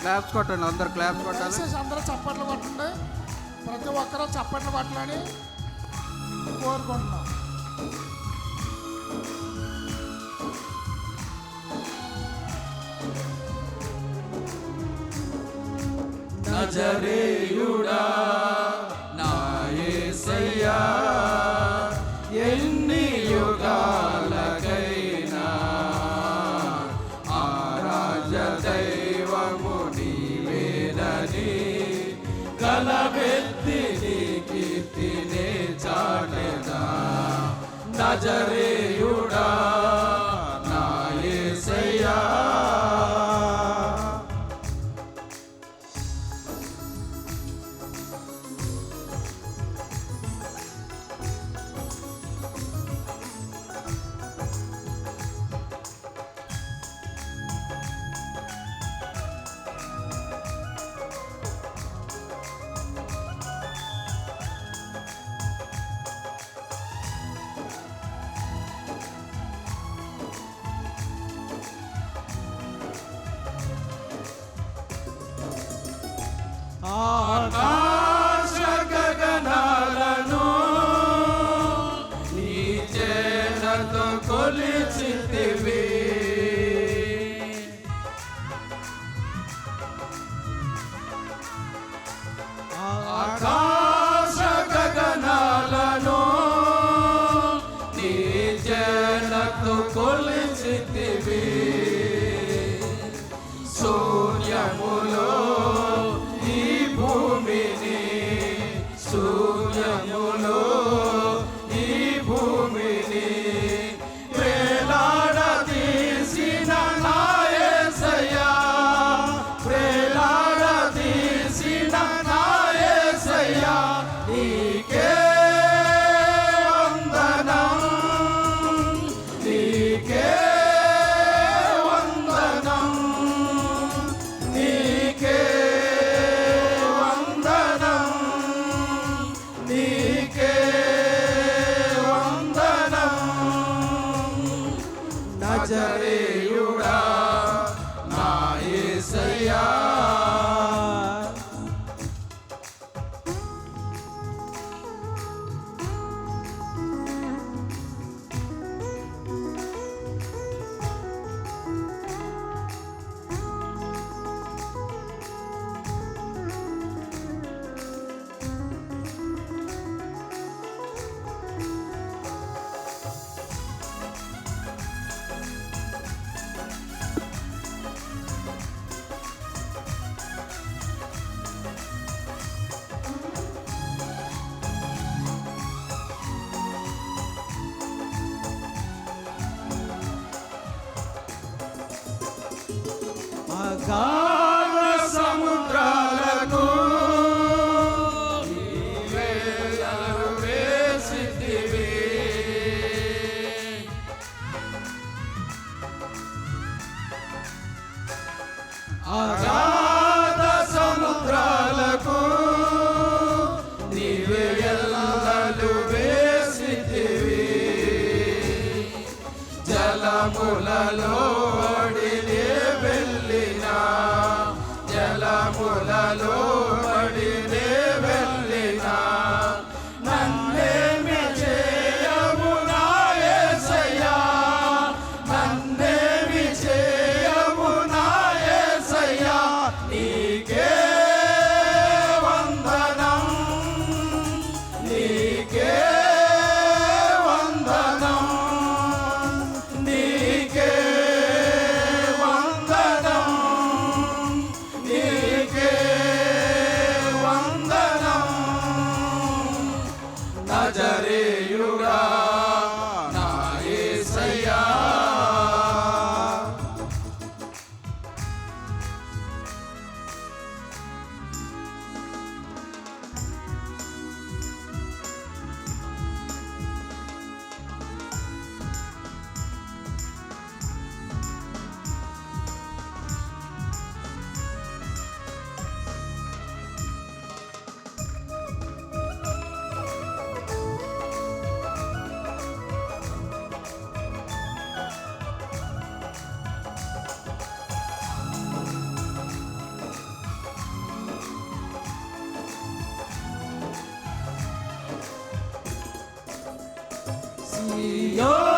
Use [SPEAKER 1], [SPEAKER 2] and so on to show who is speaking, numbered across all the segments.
[SPEAKER 1] Claps కొట్టండి అందరు claps కొట్టాలి.
[SPEAKER 2] అందరూ చప్పట్లు కొట్టండి. ప్రతి ఒక్కరూ చప్పట్లు కొట్టాలని కోరుకుంటున్నాం.
[SPEAKER 1] నజరేయుడా. হাজারে 주여 হাজারে Ah, uh -huh. uh -huh. me. Oh.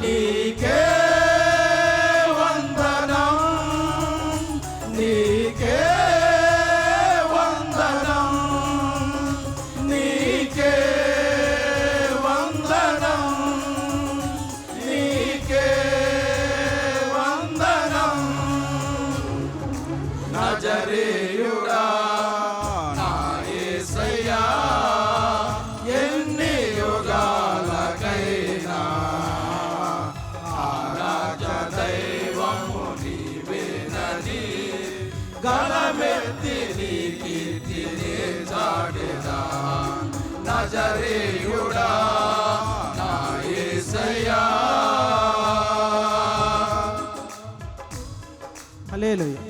[SPEAKER 1] 一片。నాజరేయుడా నా యేసయ్యా
[SPEAKER 3] హల్లెలూయా.